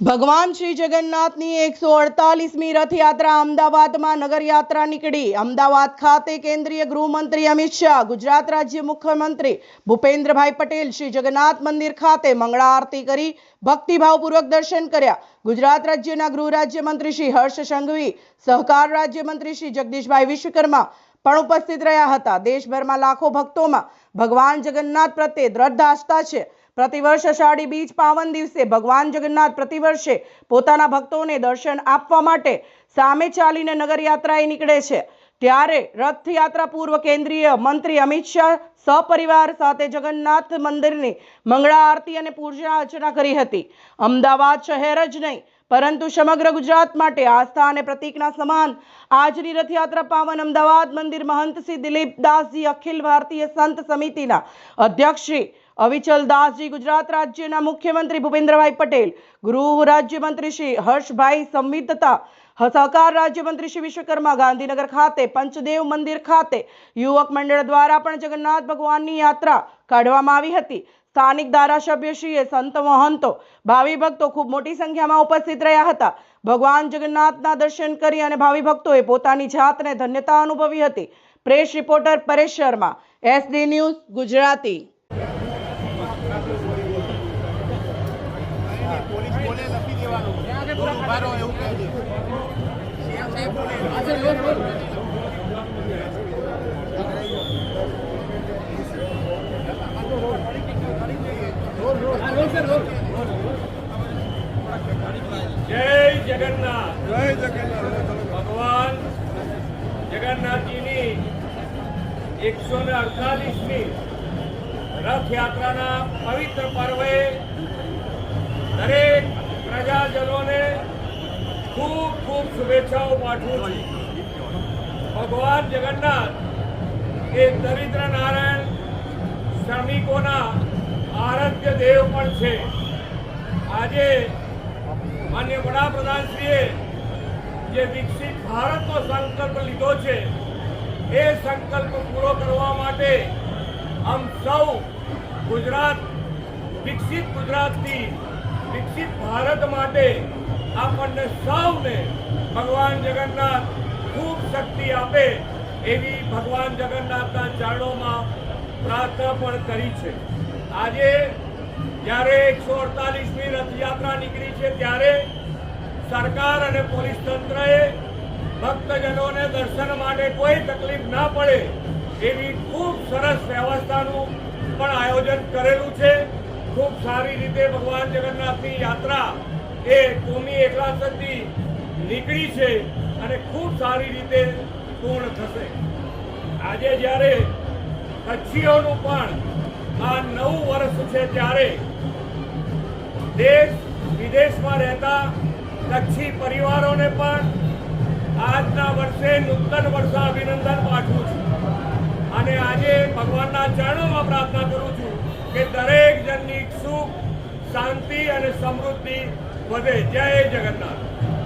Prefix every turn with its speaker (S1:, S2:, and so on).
S1: ભગવાન શ્રી જગન્નાથની એકસો અડતાલીસમી રથયાત્રા અમદાવાદમાં નગરયાત્રા નીકળી. અમદાવાદ ખાતે કેન્દ્રીય ગૃહમંત્રી અમિત શાહ, ગુજરાત રાજ્ય મુખ્યમંત્રી ભૂપેન્દ્રભાઈ પટેલ શ્રી જગન્નાથ મંદિર ખાતે મંગળા આરતી કરી ભક્તિભાવપૂર્વક દર્શન કર્યા. ગુજરાત રાજ્યના ગૃહ રાજ્યમંત્રી શ્રી હર્ષ સંઘવી, સહકાર રાજ્યમંત્રી શ્રી જગદીશભાઈ વિશ્વકર્મા પણ ઉપસ્થિત રહ્યા હતા. દેશભરમાં લાખો ભક્તોમાં ભગવાન જગન્નાથ પ્રત્યે દ્રઢ આસ્થા છે. પ્રતિવર્ષ અષાઢી બીજ પાવન દિવસે ભગવાન જગન્નાથ પ્રતિવર્ષે પોતાના ભક્તોને દર્શન આપવા માટે સામે ચાલીને નગરયાત્રાએ નીકળે છે. ત્યારે રથયાત્રા પૂર્વ કેન્દ્રીય મંત્રી અમિત શાહ સપરિવાર સાથે જગન્નાથ મંદિરની મંગળા આરતી અને પૂજા અર્ચના કરી હતી. અમદાવાદ શહેર જ નહીં, પરંતુ સમગ્ર ગુજરાત માટે આસ્થા અને પ્રતિકના સમાન આજની રથયાત્રા પાવન અમદાવાદ મંદિર મહંત શ્રી દિલીપ દાસજી અખિલ ભારતીય સંત સમિતિના અધ્યક્ષ શ્રી અવિચલ દાસજી ગુજરાત રાજ્યના મુખ્યમંત્રી ભૂપેન્દ્રભાઈ પટેલ, ગૃહ રાજ્યમંત્રી શ્રી હર્ષભાઈ સંવિત તથા સહકાર રાજ્યમંત્રી શ્રી વિશ્વકર્મા ગાંધીનગર ખાતે, પંચદેવ મંદિર ખાતે, યુવક મંડળ દ્વારા પણ જગન્નાથ ભગવાનની યાત્રા કાઢવામાં આવી હતી. સ્થાનિક ધારાસભ્યશ્રીએ સંત મહંતો, ભાવિ ભક્તો ખૂબ મોટી સંખ્યામાં ઉપસ્થિત રહ્યા હતા. ભગવાન જગન્નાથના દર્શન કરી અને ભાવિ ભક્તોએ પોતાની જાતને ધન્યતા અનુભવી હતી. Press reporter Paresh Sharma, S D news Gujarati.
S2: બોલ એવું
S3: જય જગન્નાથ.
S2: જય જગન્નાથ.
S3: ભગવાન જગન્નાથજીની એકસો ને અડતાલીસમી રથયાત્રાના પવિત્ર પર્વે દરેક પ્રજાજનોને ખૂબ ખૂબ શુભેચ્છાઓ પાઠવું છું ભગવાન જગન્નાથ એ દરિદ્ર નારાયણ શ્રમિકોના આરાધ્ય દેવ પણ છે આજે માન્ય વડાપ્રધાનશ્રીએ જે વિકસિત ભારતનો સંકલ્પ લીધો છે એ સંકલ્પ પૂરો કરવા માટે આમ સૌ ગુજરાત વિકસિત ગુજરાતથી વિકસિત ભારત માટે આપણને સૌને ભગવાન જગન્નાથ ખૂબ શક્તિ આપે એવી ભગવાન જગન્નાથના ચરણોમાં પ્રાર્થના પણ કરી છે. આજે જ્યારે એકસો અડતાલીસમી રથયાત્રા નીકળી છે ત્યારે સરકાર અને પોલીસ તંત્રએ ભક્તજનોને દર્શન માટે કોઈ તકલીફ ના પડે એવી ખૂબ સરસ વ્યવસ્થાનું પણ આયોજન કરેલું છે. ખૂબ સારી રીતે ભગવાન જગન્નાથની યાત્રા એ કોમી એકલાસથી નીકળી છે અને ખૂબ સારી રીતે પૂર્ણ થશે. આજે જ્યારે કચ્છીઓનું પણ આ નવું વર્ષ છે ત્યારે દેશ વિદેશમાં રહેતા કચ્છી પરિવારોને પણ આજના વર્ષે નૂતન વર્ષ અભિનંદન પાઠવું છું. અને આજે ભગવાનના ચરણોમાં પ્રાર્થના કરું છું કે દરેક જણની સુખ, શાંતિ અને સમૃદ્ધિ વધે જય જગન્નાથ.